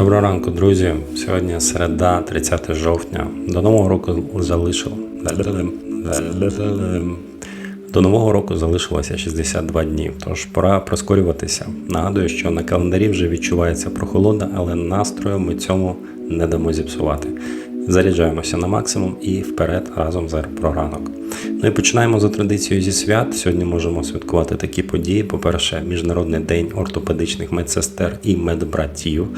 Доброго ранку, друзі. Сьогодні середа, 30 жовтня. До нового року залишило. До нового року залишилося 62 дні, тож пора прискорюватися. Нагадую, що на календарі вже відчувається прохолода, але настрою ми цьому не дамо зіпсувати. Заряджаємося на максимум і вперед разом з ранок. Ну і починаємо за традицією зі свят. Сьогодні можемо святкувати такі події. По-перше, Міжнародний день ортопедичних медсестер і медбратів.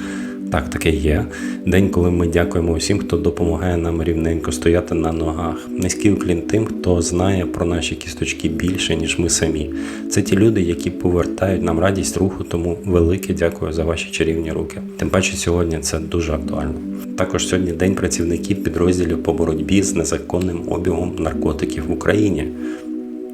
Так, таке є. День, коли ми дякуємо усім, хто допомагає нам рівненько стояти на ногах. Низький уклін тим, хто знає про наші кісточки більше, ніж ми самі. Це ті люди, які повертають нам радість руху, тому велике дякую за ваші чарівні руки. Тим паче сьогодні це дуже актуально. Також сьогодні день працівників підрозділів по боротьбі з незаконним обігом наркотиків в Україні.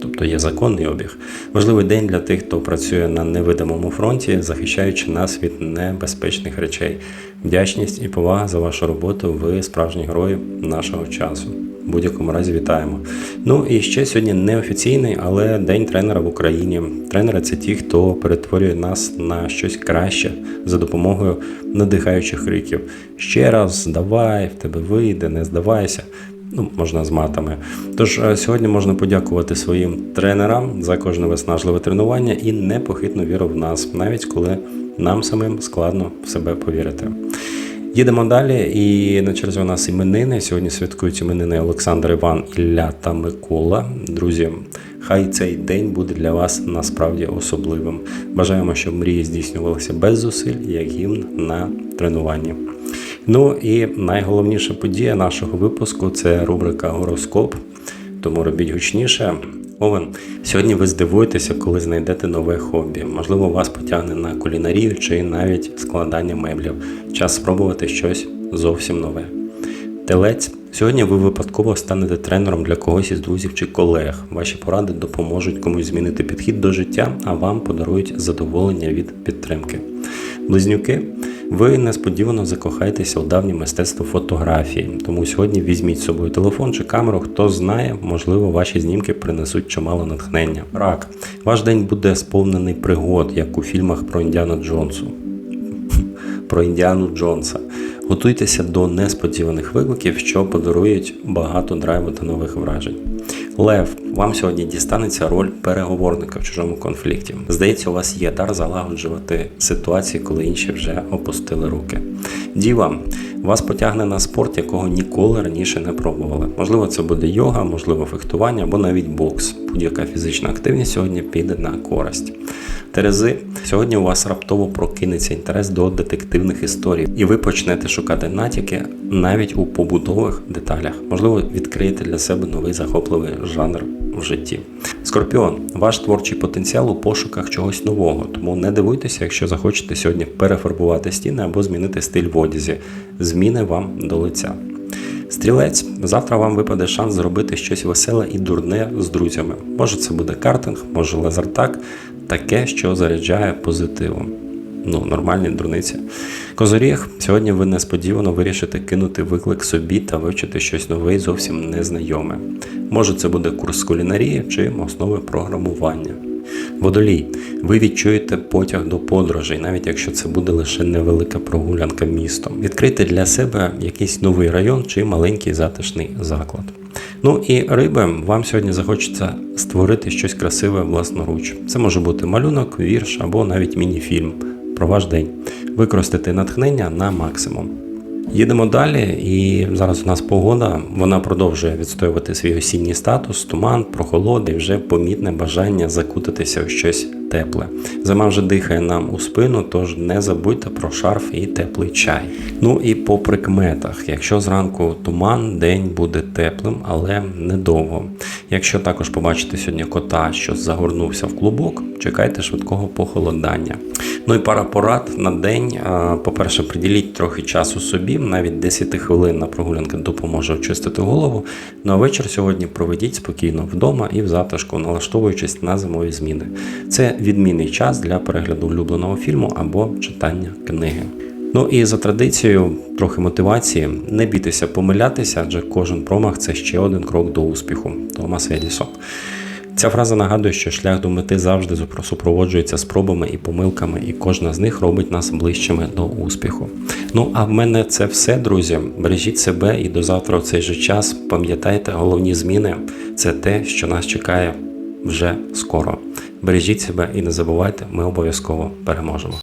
Тобто є законний обіг. Важливий день для тих, хто працює на невидимому фронті, захищаючи нас від небезпечних речей. Вдячність і повага за вашу роботу. Ви справжні герої нашого часу. В будь-якому разі вітаємо. Ну і ще сьогодні неофіційний, але день тренера в Україні. Тренери це ті, хто перетворює нас на щось краще за допомогою надихаючих криків. Ще раз, давай, в тебе вийде, не здавайся ну, можна з матами. Тож е, сьогодні можна подякувати своїм тренерам за кожне виснажливе тренування і непохитну віру в нас, навіть коли нам самим складно в себе повірити. Їдемо далі, і на черзі у нас іменини. Сьогодні святкують іменини Олександр Іван, Ілля та Микола. Друзі, хай цей день буде для вас насправді особливим. Бажаємо, щоб мрії здійснювалися без зусиль, як гімн на тренуванні. Ну і найголовніша подія нашого випуску це рубрика Гороскоп. Тому робіть гучніше. Овен, сьогодні ви здивуєтеся, коли знайдете нове хобі. Можливо, вас потягне на кулінарію чи навіть складання меблів. Час спробувати щось зовсім нове. Телець. Сьогодні ви випадково станете тренером для когось із друзів чи колег. Ваші поради допоможуть комусь змінити підхід до життя, а вам подарують задоволення від підтримки. Близнюки. Ви несподівано закохаєтеся у давнє мистецтво фотографії. Тому сьогодні візьміть з собою телефон чи камеру, хто знає, можливо, ваші знімки принесуть чимало натхнення. Рак, ваш день буде сповнений пригод, як у фільмах про Індіану Джонсу. Про Індіану Джонса. Готуйтеся до несподіваних викликів, що подарують багато драйву та нових вражень. Лев, вам сьогодні дістанеться роль переговорника в чужому конфлікті. Здається, у вас є дар залагоджувати ситуації, коли інші вже опустили руки. Діва, вас потягне на спорт, якого ніколи раніше не пробували. Можливо, це буде йога, можливо, фехтування або навіть бокс. Будь-яка фізична активність сьогодні піде на користь. Терези, сьогодні у вас раптово прокинеться інтерес до детективних історій, і ви почнете шукати натяки навіть у побудових деталях. Можливо, відкриєте для себе новий захопливий жанр в житті. Скорпіон, ваш творчий потенціал у пошуках чогось нового, тому не дивуйтеся, якщо захочете сьогодні перефарбувати стіни або змінити стиль в одязі. Зміни вам до лиця. Стрілець, завтра вам випаде шанс зробити щось веселе і дурне з друзями. Може це буде картинг, може лазертак, таке, що заряджає позитивом. Ну, нормальні дурниці. Козоріг, сьогодні ви несподівано вирішите кинути виклик собі та вивчити щось нове і зовсім незнайоме. Може, це буде курс кулінарії чи основи програмування. Водолій, ви відчуєте потяг до подорожей, навіть якщо це буде лише невелика прогулянка містом. Відкрийте для себе якийсь новий район чи маленький затишний заклад. Ну і риби, вам сьогодні захочеться створити щось красиве власноруч. Це може бути малюнок, вірш або навіть міні-фільм про ваш день. Використати натхнення на максимум. Їдемо далі, і зараз у нас погода. Вона продовжує відстоювати свій осінній статус, туман, прохолода і вже помітне бажання закутатися в щось тепле. Зима вже дихає нам у спину, тож не забудьте про шарф і теплий чай. Ну і по прикметах, якщо зранку туман, день буде теплим, але недовго. Якщо також побачите сьогодні кота, що загорнувся в клубок, чекайте швидкого похолодання. Ну і пара порад на день. По-перше, приділіть трохи часу собі, навіть 10 хвилин на прогулянки допоможе очистити голову. Ну а вечір сьогодні проведіть спокійно вдома і в затишку, налаштовуючись на зимові зміни. Це відмінний час для перегляду улюбленого фільму або читання книги. Ну і за традицією, трохи мотивації, не бійтеся помилятися, адже кожен промах це ще один крок до успіху. Томас Едісон. Ця фраза нагадує, що шлях до мети завжди супроводжується спробами і помилками, і кожна з них робить нас ближчими до успіху. Ну а в мене це все, друзі. Бережіть себе і до завтра в цей же час. Пам'ятайте, головні зміни це те, що нас чекає вже скоро. Бережіть себе і не забувайте, ми обов'язково переможемо.